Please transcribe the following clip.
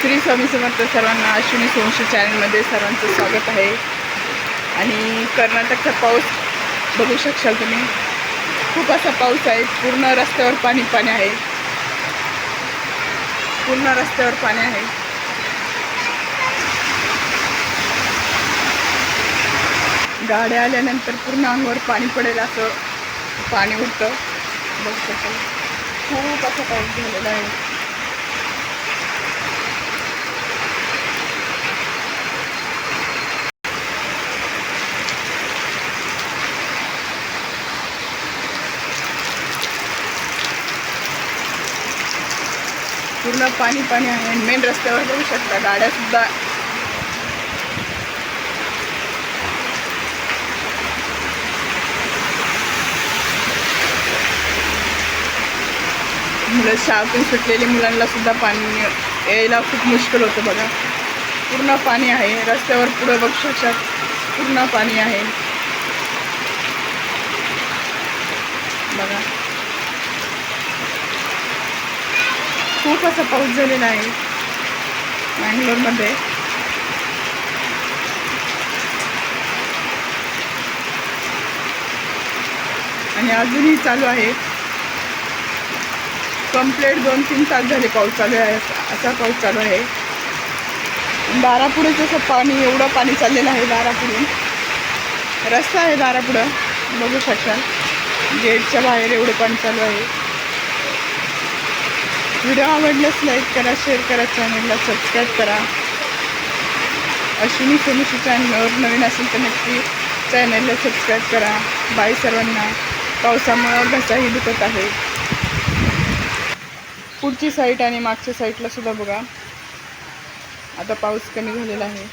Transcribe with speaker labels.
Speaker 1: श्री स्वामी समर्थ सर्वांना अश्विनी सोमशी चॅनलमध्ये सर्वांचं स्वागत आहे. आणि कर्नाटकचा पाऊस बघू शकशाल तुम्ही. खूप असा पाऊस आहे पूर्ण रस्त्यावर पाणी पाणी आहे. पूर्ण रस्त्यावर पाणी आहे. गाड्या आल्यानंतर पूर्ण अंगावर पाणी पडेल असं पाणी उठतं बघू शकाल खूप असा पाऊस झालेला आहे. पूर्ण पाणी पाणी आहे. मेन रस्त्यावर बघू शकता गाड्या सुद्धा. मुलं शाळेतून सुटलेली मुलांना सुद्धा पाणी यायला खूप मुश्किल होतं बघा. पूर्ण पाणी आहे. रस्त्यावर पुढं बघू शकतात पूर्ण पाणी आहे. बघा. खूप असा पाऊस झालेला आहे. मँगलोरमध्ये आणि अजूनही चालू आहे. कंप्लेट दोन तीन तास झाले पाऊस चालू आहे. असा पाऊस चालू आहे. दारापुढे जसं पाणी एवढं पाणी चाललेलं आहे दारापुढून रस्ता आहे दारापुढं बघू शकता. गेटच्या बाहेर एवढं पाणी चालू आहे. व्हिडिओ आवडल्यास लाईक करा शेअर करा चॅनलला सबस्क्राईब करा. अश्विनी सोनुशी चॅनलवर नवीन असेल तर नक्की चॅनलला सबस्क्राईब करा. बाय सर्वांना. पावसामुळं घसाही दुखत आहे. पुढची साईट आणि मागच्या साईटला सुद्धा बघा. आता पाऊस कमी झालेला आहे.